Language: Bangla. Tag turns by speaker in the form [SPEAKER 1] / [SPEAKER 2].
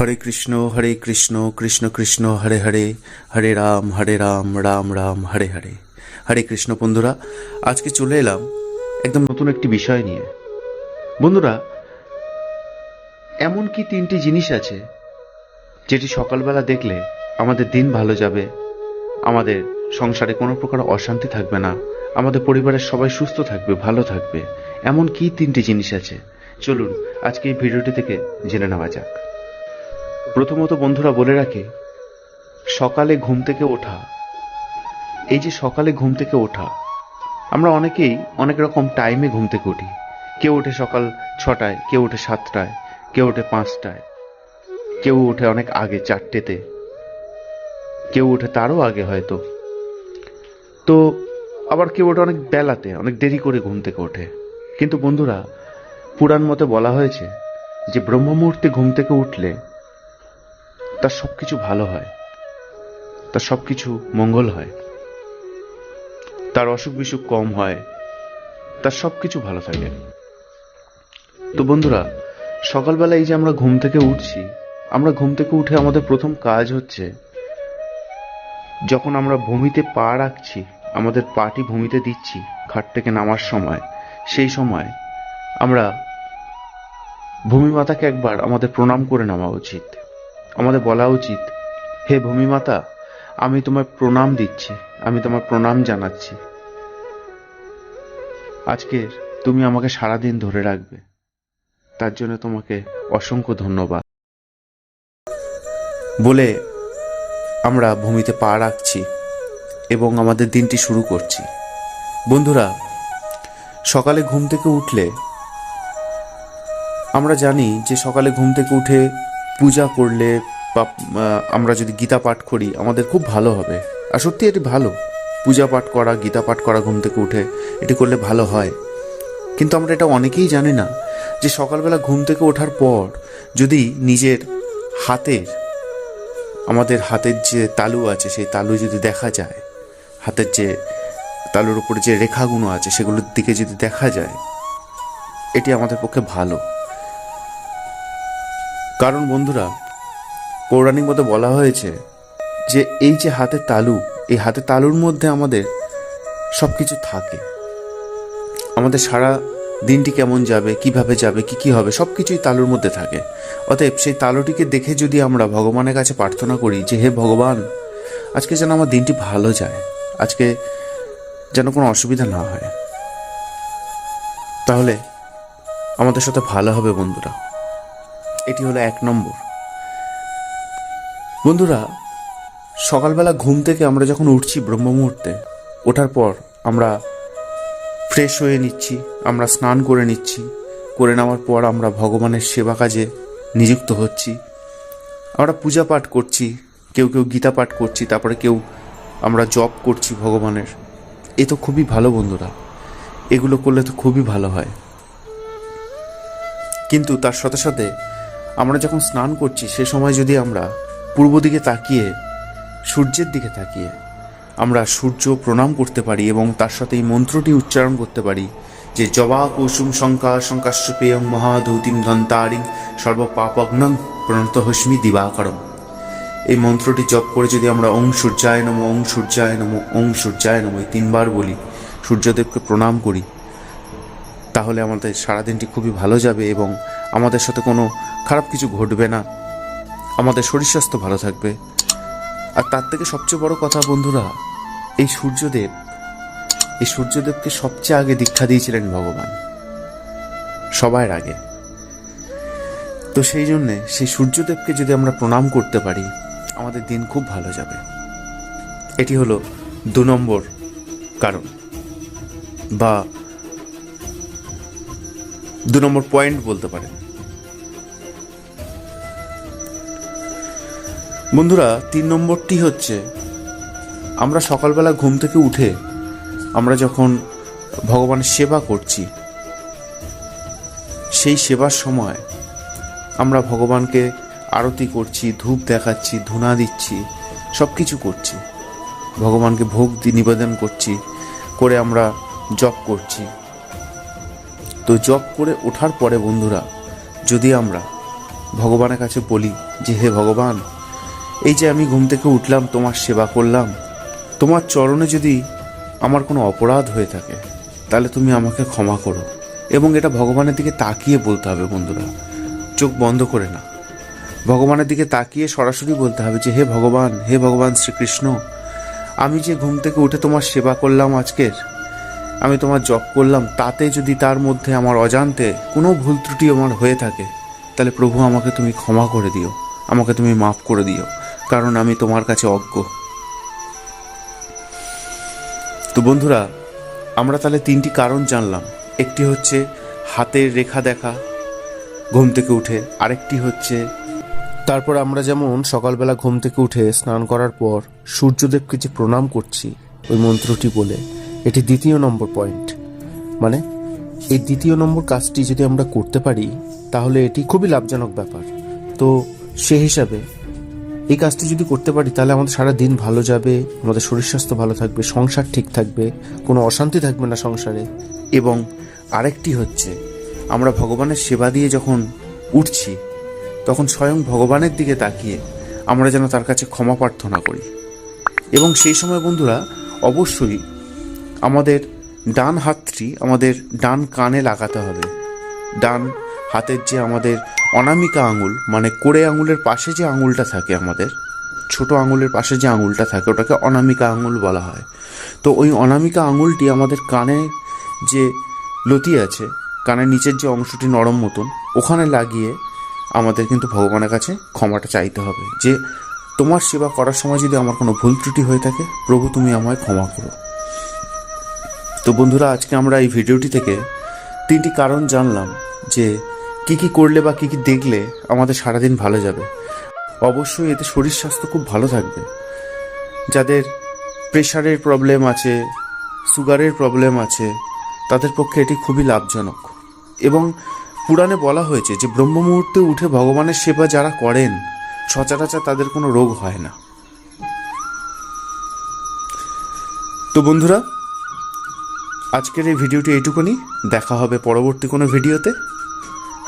[SPEAKER 1] হরে কৃষ্ণ হরে কৃষ্ণ কৃষ্ণ কৃষ্ণ হরে হরে হরে রাম হরে রাম রাম রাম হরে হরে হরে কৃষ্ণ বন্ধুরা আজকে চলে এলাম একদম নতুন একটি বিষয় নিয়ে বন্ধুরা এমন কি তিনটি জিনিস আছে যেটি সকালবেলা দেখলে আমাদের দিন ভালো যাবে আমাদের সংসারে কোনো প্রকার অশান্তি থাকবে না আমাদের পরিবারের সবাই সুস্থ থাকবে ভালো থাকবে এমন কি তিনটি জিনিস আছে চলুন আজকে এই ভিডিওটি থেকে জেনে নেওয়া যাক প্রথমত বন্ধুরা বলে রাখে সকালে ঘুম থেকে ওঠা এই যে সকালে ঘুম থেকে ওঠা আমরা অনেকেই অনেক রকম টাইমে ঘুম থেকে উঠি কেউ ওঠে সকাল ছটায় কেউ ওঠে সাতটায় কেউ ওঠে পাঁচটায় কেউ ওঠে অনেক আগে চারটেতে কেউ ওঠে তারও আগে হয়তো তো আবার কেউ ওঠে অনেক বেলাতে অনেক দেরি করে ঘুম থেকে ওঠে কিন্তু বন্ধুরা পুরাণ মতে বলা হয়েছে যে ব্রহ্ম মুহূর্তে ঘুম থেকে উঠলে তার সব কিছু ভালো হয় তার সব কিছু মঙ্গল হয় তার অসুখ বিসুখ কম হয় তার সব কিছু ভালো থাকে তো বন্ধুরা সকালবেলা এই যে আমরা ঘুম থেকে উঠছি আমরা ঘুম থেকে উঠে আমাদের প্রথম কাজ হচ্ছে যখন আমরা ভূমিতে পা রাখছি আমাদের পাটি ভূমিতে দিচ্ছি খাট থেকে নামার সময় সেই সময় আমরা ভূমি মাতাকে একবার আমাদের প্রণাম করে নেওয়া উচিত আমাদের বলা উচিত হে ভূমিমাতা আমি তোমার প্রণাম দিচ্ছি আমি তোমার প্রণাম জানাচ্ছি আজকের তুমি আমাকে সারাদিন ধরে রাখবে তার জন্য তোমাকে অসংখ্য ধন্যবাদ বলে আমরা ভূমিতে পা রাখছি এবং আমাদের দিনটি শুরু করছি বন্ধুরা সকালে ঘুম থেকে উঠলে আমরা জানি যে সকালে ঘুম থেকে উঠে পূজা করলে বা আমরা যদি গীতা পাঠ করি আমাদের খুব ভালো হবে আর সত্যি এটি ভালো পূজা পাঠ করা গীতা পাঠ করা ঘুম থেকে উঠে এটি করলে ভালো হয় কিন্তু আমরা এটা অনেকেই জানি না যে সকালবেলা ঘুম থেকে ওঠার পর যদি নিজের হাতের আমাদের হাতের যে তালু আছে সেই তালু যদি দেখা যায় হাতের যে তালুর উপরে যে রেখাগুলো আছে সেগুলোর দিকে যদি দেখা যায় এটি আমাদের পক্ষে ভালো কারণ বন্ধুরা পৌরাণিক মতো বলা হয়েছে যে এই যে হাতের তালু এই হাতের তালুর মধ্যে আমাদের সব কিছু থাকে আমাদের সারা দিনটি কেমন যাবে কিভাবে যাবে কি কি হবে সব কিছুই তালুর মধ্যে থাকে অতএব সেই তালুটিকে দেখে যদি আমরা ভগবানের কাছে প্রার্থনা করি যে হে ভগবান আজকে যেন আমার দিনটি ভালো যায় আজকে যেন কোনো অসুবিধা না হয় তাহলে আমাদের সাথে ভালো হবে বন্ধুরা এটি হলো এক নম্বর বন্ধুরা সকালবেলা ঘুম থেকে আমরা যখন উঠছি ব্রহ্ম মুহূর্তে ওঠার পর আমরা ফ্রেশ হয়ে নিচ্ছি আমরা স্নান করে নিচ্ছি করে নেওয়ার পর আমরা ভগবানের সেবা কাজে নিযুক্ত হচ্ছি আমরা পূজা পাঠ করছি কেউ কেউ গীতা পাঠ করছি তারপরে কেউ আমরা জপ করছি ভগবানের এ তো খুবই ভালো বন্ধুরা এগুলো করলে তো খুবই ভালো হয় কিন্তু তার সাথে সাথে আমরা যখন স্নান করছি সে সময় যদি আমরা পূর্ব দিকে তাকিয়ে সূর্যের দিকে তাকিয়ে আমরা সূর্য প্রণাম করতে পারি এবং তার সাথে এই মন্ত্রটি উচ্চারণ করতে পারি যে জবা কুসুম শঙ্কা শঙ্কাশ্যপেয়ং মহাধৌতিম ধন্তারিং সর্বপাপগ্নং প্রণত হস্মি দিবাকরম এই মন্ত্রটি জপ করে যদি আমরা ওং সূর্যায় নম ওং সূর্যায় নম ওং সূর্যায় নম এই তিনবার বলি সূর্যদেবকে প্রণাম করি তাহলে আমাদের সারাদিনটি খুবই ভালো যাবে এবং আমাদের সাথে কোনো খারাপ কিছু ঘটবে না আমাদের শরীর স্বাস্থ্য ভালো থাকবে আর তার থেকে সবচেয়ে বড় কথা বন্ধুরা এই সূর্যদেব এই সূর্যদেবকে সবচেয়ে আগে দীক্ষা দিয়েছিলেন ভগবান সবার আগে তো সেই জন্যে সেই সূর্যদেবকে যদি আমরা প্রণাম করতে পারি আমাদের দিন খুব ভালো যাবে এটি হলো দু নম্বর কারণ বা দু নম্বর পয়েন্ট বলতে পারেন বন্ধুরা তিন নম্বরটি হচ্ছে আমরা সকালবেলা ঘুম থেকে উঠে আমরা যখন ভগবানের সেবা করছি সেই সেবার সময় আমরা ভগবানকে আরতি করছি ধূপ দেখাচ্ছি ধুনা দিচ্ছি সব কিছু করছি ভগবানকে ভোগ নিবেদন করছি করে আমরা জপ করছি তো জপ করে ওঠার পরে বন্ধুরা যদি আমরা ভগবানের কাছে বলি যে হে ভগবান এই যে আমি ঘুম থেকে উঠলাম তোমার সেবা করলাম তোমার চরণে যদি আমার কোনো অপরাধ হয়ে থাকে তাহলে তুমি আমাকে ক্ষমা করো এবং এটা ভগবানের দিকে তাকিয়ে বলতে হবে বন্ধুরা চোখ বন্ধ করে না ভগবানের দিকে তাকিয়ে সরাসরি বলতে হবে যে হে ভগবান হে ভগবান শ্রীকৃষ্ণ আমি যে ঘুম থেকে উঠে তোমার সেবা করলাম আজকের আমি তোমার জপ করলাম তাতে যদি তার মধ্যে আমার অজান্তে কোনো ভুল ত্রুটি আমার হয়ে থাকে তাহলে প্রভু আমাকে তুমি ক্ষমা করে দিও আমাকে তুমি মাফ করে দিও কারণ আমি তোমার কাছে অজ্ঞ তো বন্ধুরা আমরা তাহলে তিনটি কারণ জানলাম একটি হচ্ছে হাতের রেখা দেখা ঘুম থেকে উঠে আরেকটি হচ্ছে তারপর আমরা যেমন সকালবেলা ঘুম থেকে উঠে স্নান করার পর সূর্যদেবকে যে প্রণাম করছি ওই মন্ত্রটি বলে এটি দ্বিতীয় নম্বর পয়েন্ট মানে এই দ্বিতীয় নম্বর কাজটি যদি আমরা করতে পারি তাহলে এটি খুবই লাভজনক ব্যাপার তো সে হিসাবে এই কাজটি যদি করতে পারি তাহলে আমাদের সারা দিন ভালো যাবে আমাদের শরীর স্বাস্থ্য ভালো থাকবে সংসার ঠিক থাকবে কোনো অশান্তি থাকবে না সংসারে এবং আরেকটি হচ্ছে আমরা ভগবানের সেবা দিয়ে যখন উঠছি তখন স্বয়ং ভগবানের দিকে তাকিয়ে আমরা যেন তার কাছে ক্ষমা প্রার্থনা করি এবং সেই সময় বন্ধুরা অবশ্যই আমাদের ডান হাতটি আমাদের ডান কানে লাগাতে হবে ডান হাতের যে আমাদের অনামিকা আঙুল মানে কোড়ে আঙুলের পাশে যে আঙুলটা থাকে আমাদের ছোট আঙুলের পাশে যে আঙুলটা থাকে ওটাকে অনামিকা আঙুল বলা হয় তো ওই অনামিকা আঙুলটি আমাদের কানে যে লতি আছে কানের নিচের যে অংশটি নরম মতন ওখানে লাগিয়ে আমাদের কিন্তু ভগবানের কাছে ক্ষমাটা চাইতে হবে যে তোমার সেবা করার সময় যদি আমার কোনো ভুল ত্রুটি হয়ে থাকে প্রভু তুমি আমায় ক্ষমা করো তো বন্ধুরা আজকে আমরা এই ভিডিওটি থেকে তিনটি কারণ জানলাম যে কি কি করলে বা কি কি দেখলে আমাদের সারাদিন ভালো যাবে অবশ্যই এতে শরীর স্বাস্থ্য খুব ভালো থাকবে যাদের প্রেশারের প্রবলেম আছে সুগারের প্রবলেম আছে তাদের পক্ষে এটি খুবই লাভজনক এবং পুরাণে বলা হয়েছে যে ব্রহ্ম মুহূর্তে উঠে ভগবানের সেবা যারা করেন সচরাচর তাদের কোনো রোগ হয় না তো বন্ধুরা আজকের এই ভিডিওটি এইটুকুনি দেখা হবে পরবর্তী কোনো ভিডিওতে